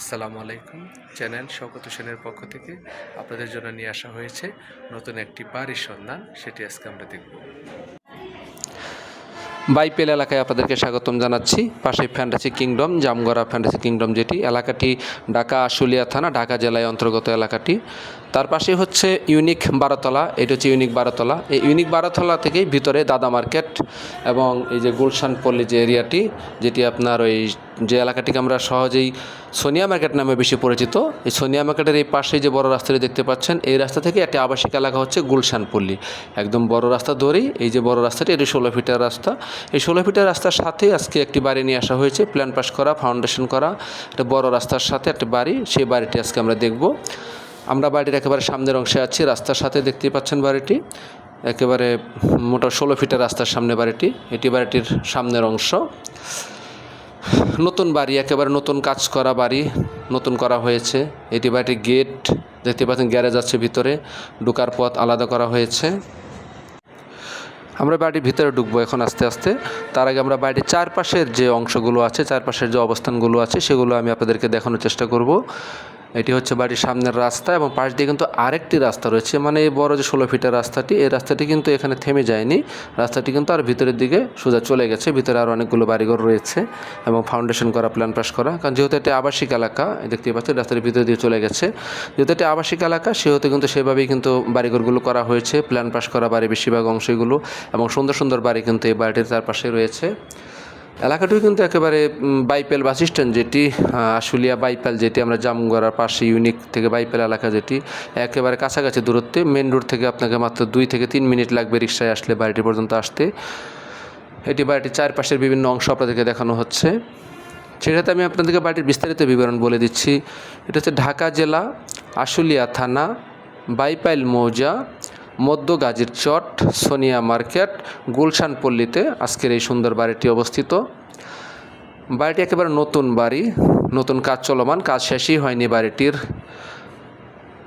আসসালামু আলাইকুম চ্যানেল শওকত হোসেনের পক্ষ থেকে আপনাদের জন্য নিয়ে আসা হয়েছে নতুন একটি বাড়ির সন্ধান, সেটি আজকে আমরা দেখব। বাইপেল এলাকায় আপনাদেরকে স্বাগতম জানাচ্ছি। পাশে fantasy kingdom Jamgora fantasy kingdom যেটি এলাকাটি ঢাকা আশুলিয়া থানা, ঢাকা জেলায় অন্তর্গত এলাকাটি। তার পাশে হচ্ছে ইউনিক বারোতলা, এটা হচ্ছে ইউনিক বারোতলা। এই ইউনিক বারোতলা থেকেই ভিতরে দাদা মার্কেট এবং এই যে গুলশান পল্লী যে এরিয়াটি, যেটি আপনার ওই যে এলাকাটিকে আমরা সহজেই সোনিয়া মার্কেট নামে বেশি পরিচিত, এই সোনিয়া মার্কেটের এই পাশে যে বড় রাস্তাটি দেখতে পাচ্ছেন, এই রাস্তা থেকে একটি আবাসিক এলাকা হচ্ছে গুলশান পল্লী। একদম বড় রাস্তা ধরেই এই যে বড় রাস্তাটি, এটি ষোলো ফিটের রাস্তা। এই ষোলো ফিটের রাস্তার সাথেই আজকে একটি বাড়ি নিয়ে আসা হয়েছে প্ল্যান পাস করা ফাউন্ডেশন করা। একটা বড় রাস্তার সাথে একটা বাড়ি, সেই বাড়িটি আজকে আমরা দেখব। আমরা বাড়ির একেবারে সামনের অংশে আছি, রাস্তার সাথে দেখতেই পাচ্ছেন বাড়িটি। একেবারে মোটা ষোলো ফিটের রাস্তার সামনে বাড়িটি। এটি বাড়িটির সামনের অংশ। নতুন বাড়ি, একেবারে নতুন কাজ করা বাড়ি, নতুন করা হয়েছে। এটি বাড়িটির গেট, দেখতে পাচ্ছেন গ্যারেজ আছে ভিতরে, ঢোকার পথ আলাদা করা হয়েছে। আমরা বাড়ির ভিতরে ঢুকবো এখন আস্তে আস্তে। তার আগে আমরা বাড়ির চারপাশের যে অংশগুলো আছে, চারপাশের যে অবস্থানগুলো আছে, সেগুলো আমি আপনাদেরকে দেখানোর চেষ্টা করব। এটি হচ্ছে বাড়ির সামনের রাস্তা এবং পাশ দিয়ে কিন্তু আরেকটি রাস্তা রয়েছে মানে এই বড় যে ষোলো ফিটের রাস্তাটি, এই রাস্তাটি কিন্তু এখানে থেমে যায়নি। রাস্তাটি কিন্তু আর ভিতরের দিকে সোজা চলে গেছে, ভিতরে আর অনেকগুলো বাড়িঘর রয়েছে এবং ফাউন্ডেশন করা প্ল্যান পাস করা। কারণ যেহেতু এটি আবাসিক এলাকা দেখতে পাচ্ছি রাস্তার ভিতর দিয়ে চলে গেছে। যেহেতু এটি আবাসিক এলাকা, সেহেতু কিন্তু সেভাবেই কিন্তু বাড়িঘরগুলো করা হয়েছে প্ল্যান পাস করা বাড়ি বেশিরভাগ অংশগুলো এবং সুন্দর সুন্দর বাড়ি কিন্তু এই বাড়িটির চারপাশে রয়েছে। এলাকাটিও কিন্তু একেবারে বাইপেল বাস স্ট্যান্ড যেটি আশুলিয়া বাইপেল যেটি, আমরা জামগড়ার পাশে ইউনিক থেকে বাইপেল এলাকা যেটি, একেবারে কাছাকাছি দূরত্বে। মেন রোড থেকে আপনাকে মাত্র দুই থেকে তিন মিনিট লাগবে রিক্সায় আসলে বাড়িটি পর্যন্ত আসতে। এটি বাড়িটির চারপাশের বিভিন্ন অংশ আপনাদেরকে দেখানো হচ্ছে। সেটাতে আমি আপনাদেরকে বাড়িটির বিস্তারিত বিবরণ বলে দিচ্ছি। এটা হচ্ছে ঢাকা জেলা, আশুলিয়া থানা বাইপাইল মৌজা মধ্য গাজীর চট, সোনিয়া মার্কেট, গুলশান পল্লীতে আজকের এই সুন্দর বাড়িটি অবস্থিত। বাড়িটি একেবারে নতুন বাড়ি, নতুন কাজ চলমান, কাজ শেষই হয়নি বাড়িটির।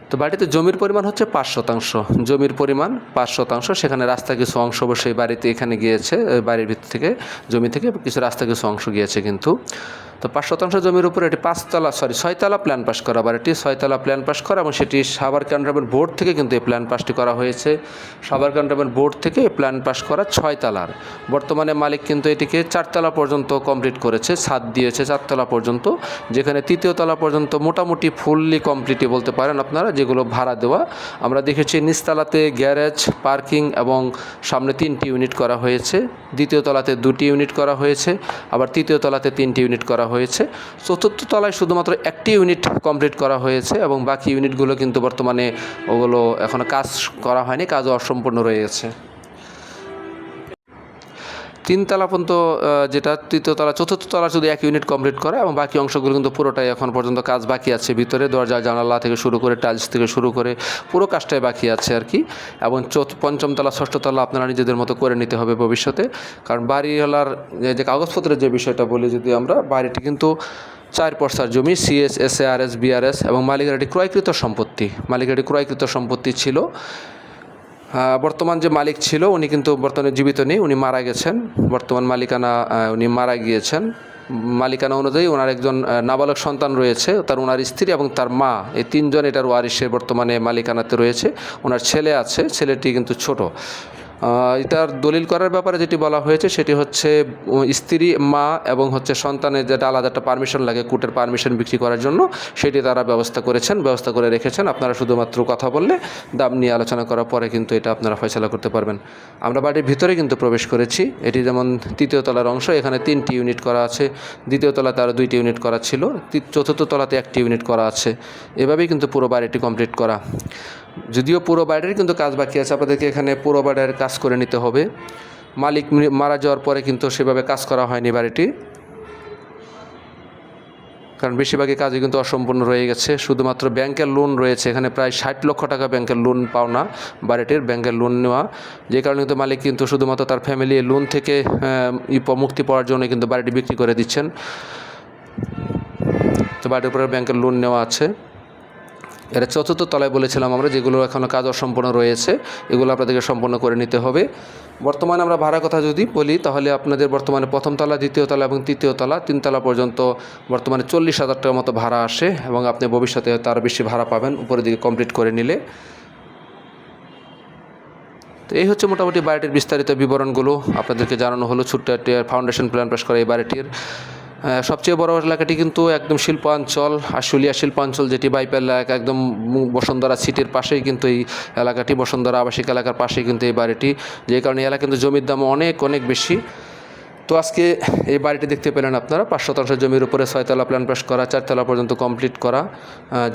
তো বাড়িতে জমির পরিমাণ হচ্ছে পাঁচ শতাংশ। জমির পরিমাণ পাঁচ শতাংশ, সেখানে রাস্তা কিছু অংশ অবশ্যই বাড়িতে এখানে গিয়েছে বাড়ির ভিতর থেকে, জমি থেকে কিছু রাস্তা কিছু অংশ গিয়েছে কিন্তু। তো পাঁচ শতাংশ জমির উপরে এটি পাঁচতলা সরি ছয়তলা প্ল্যান পাস করা বাড়িটি ছয়তলা প্ল্যান পাস করা এবং সেটি সাবার ক্যান্টনমেন্ট বোর্ড থেকে কিন্তু এই প্ল্যান পাসটি করা হয়েছে। সাবার ক্যান্টনমেন্ট বোর্ড থেকে এই প্ল্যান পাস করা ছয়তলার। বর্তমানে মালিক কিন্তু এটিকে চারতলা পর্যন্ত কমপ্লিট করেছে, ছাদ দিয়েছে চারতলা পর্যন্ত, যেখানে তৃতীয় তলা পর্যন্ত মোটামুটি ফুললি কমপ্লিটই বলতে পারেন আপনারা যেগুলো ভাড়া দেওয়া, আমরা দেখেছি নিচতলাতে গ্যারেজ, পার্কিং এবং সামনে তিনটি ইউনিট করা হয়েছে। দ্বিতীয় তলাতে দুটি ইউনিট করা হয়েছে, আবার তৃতীয় তলাতে তিনটি ইউনিট করা হয়েছে। চতুর্থ তলায় শুধুমাত্র একটি ইউনিট কমপ্লিট করা হয়েছে এবং বাকি ইউনিটগুলো কিন্তু বর্তমানে ওগুলো এখনও কাজ করা হয়নি কাজ অসম্পূর্ণ রয়ে গেছে। তিনতলা পর্যন্ত যেটা তৃতীয় তলা, চতুর্থ তলা শুধু এক ইউনিট কমপ্লিট করা এবং বাকি অংশগুলো কিন্তু পুরোটাই এখন পর্যন্ত কাজ বাকি আছে। ভিতরে দরজা, জানালা থেকে শুরু করে টাইলস থেকে শুরু করে পুরো কাজটাই বাকি আছে আর কি। এবং পঞ্চম তলা, ষষ্ঠ তলা আপনারা নিজেদের মতো করে নিতে হবে ভবিষ্যতে। কারণ বাড়িওয়ালার যে- যে কাগজপত্রের যে বিষয়টা বলি যদি আমরা, বাড়িটি কিন্তু চার পর্সার জমি CS S A R S BRS এবং মালিকের একটি ক্রয়কৃত সম্পত্তি। মালিকের এটি ক্রয়কৃত সম্পত্তি ছিল। বর্তমান যে মালিক ছিল, উনি কিন্তু বর্তমানে জীবিত নেই, উনি মারা গেছেন। বর্তমান মালিকানা উনি মারা গিয়েছেন। মালিকানা অনুযায়ী ওনার একজন নাবালক সন্তান রয়েছে, তার ওনার স্ত্রী এবং তার মা। এই তিনজন এটার ওয়ারিসে বর্তমানে মালিকানাতে রয়েছে। ওনার ছেলে আছে, ছেলেটি কিন্তু ছোট। এটার দলিল করার ব্যাপারে যেটি বলা হয়েছে, সেটি হচ্ছে স্ত্রী, মা এবং হচ্ছে সন্তানের যেটা আলাদা একটা পারমিশন লাগে কোর্টের পারমিশন বিক্রি করার জন্য, সেটি তারা ব্যবস্থা করেছেন, ব্যবস্থা করে রেখেছেন। আপনারা শুধুমাত্র কথা বললে দাম নিয়ে আলোচনা করার পরে কিন্তু এটা আপনারা ফয়সলা করতে পারবেন। আমরা বাড়ির ভিতরে কিন্তু প্রবেশ করেছি। এটি যেমন তৃতীয় তলার অংশ, এখানে তিনটি ইউনিট করা আছে। দ্বিতীয় তলাতে আরও দুইটি ইউনিট করা ছিল। চতুর্থ তলাতে একটি ইউনিট করা আছে। এভাবেই কিন্তু পুরো বাড়িটি কমপ্লিট করা। যদিও পুরো বাড়ির কিন্তু কাজ বাকি আছে, আপনাদেরকে এখানে পুরো বাড়ির কাজ করে নিতে হবে। মালিক মারা যাওয়ার পরে কিন্তু সেভাবে কাজ করা হয়নি বাড়িটি। কারণ বেশিরভাগই কাজই কিন্তু অসম্পূর্ণ রয়ে গেছে। শুধুমাত্র ব্যাংকের লোন রয়েছে। এখানে প্রায় ষাট লক্ষ টাকা ব্যাংকের লোন পাওনা বাড়িটির ব্যাংকের লোন নেওয়া। যে কারণে কিন্তু মালিক কিন্তু শুধুমাত্র তার ফ্যামিলি লোন থেকে মুক্তি পাওয়ার জন্য কিন্তু বাড়িটি বিক্রি করে দিচ্ছেন। তো বাড়ির উপরে ব্যাংকের লোন নেওয়া আছে। এটা চতুর্থ তলায় বলেছিলাম আমরা, যেগুলো এখনও কাজ অসম্পূর্ণ রয়েছে, এগুলো আপনাদেরকে সম্পূর্ণ করে নিতে হবে। বর্তমানে আমরা ভাড়া কথা যদি বলি, তাহলে আপনাদের বর্তমানে প্রথম তলা, দ্বিতীয় তলা এবং তৃতীয় তলা তিনতলা পর্যন্ত বর্তমানে চল্লিশ হাজার টাকার মতো ভাড়া আসে এবং আপনি ভবিষ্যতে তার বেশি ভাড়া পাবেন উপরের দিকে কমপ্লিট করে নিলে। তো এই হচ্ছে মোটামুটি বাড়িটির বিস্তারিত বিবরণগুলো। আপনাদেরকে জানানো হলো, ছোট্ট একটি ফাউন্ডেশন প্ল্যান পাস করা এই বাড়িটির। সবচেয়ে বড় এলাকাটি কিন্তু একদম শিল্পাঞ্চল আশুলিয়া শিল্পাঞ্চল যেটি বাইপাল এলাকা একদম বসুন্ধরা সিটির পাশেই কিন্তু এই এলাকাটি, বসুন্ধরা আবাসিক এলাকার পাশেই কিন্তু এই বাড়িটি। যে কারণে এলাকা কিন্তু জমির দাম অনেক অনেক বেশি। তো আজকে এই বাড়িটি দেখতে পেলেন আপনারা। পাঁচ শতাংশ জমির উপরে ছয়তলা প্ল্যান পাস করা চারতলা পর্যন্ত কমপ্লিট করা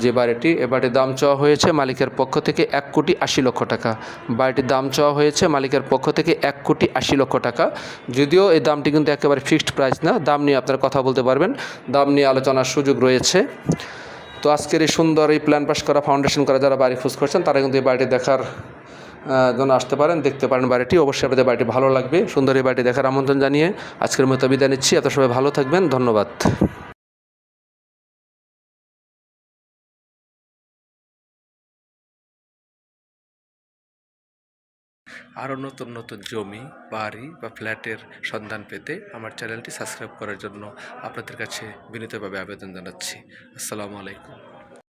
যে বাড়িটি। এ বাড়ির দাম চাওয়া হয়েছে মালিকের পক্ষ থেকে এক কোটি আশি লক্ষ টাকা। বাড়িটির দাম চাওয়া হয়েছে মালিকের পক্ষ থেকে এক কোটি আশি লক্ষ টাকা। যদিও এই দামটি কিন্তু একেবারে ফিক্সড প্রাইস না, দাম নিয়ে আপনারা কথা বলতে পারবেন। দাম নিয়ে আলোচনার সুযোগ রয়েছে। তো আজকের এই সুন্দর এই প্ল্যান পাস করা ফাউন্ডেশন করা যারা বাড়ি খোঁজ করছেন, তারা কিন্তু এই বাড়িটি দেখার জন্য আসতে পারেন, দেখতে পারেন বাড়িটি। অবশ্যই আপনাদের বাড়িটি ভালো লাগবে। সুন্দর এই বাড়িটি দেখার আমন্ত্রণ জানিয়ে আজকের মতো বিদায় নিচ্ছি। এত সবাই ভালো থাকবেন। ধন্যবাদ। আরও নতুন নতুন জমি, বাড়ি বা ফ্ল্যাটের সন্ধান পেতে আমার চ্যানেলটি সাবস্ক্রাইব করার জন্য আপনাদের কাছে বিনীতভাবে আবেদন জানাচ্ছি। আসসালামু আলাইকুম।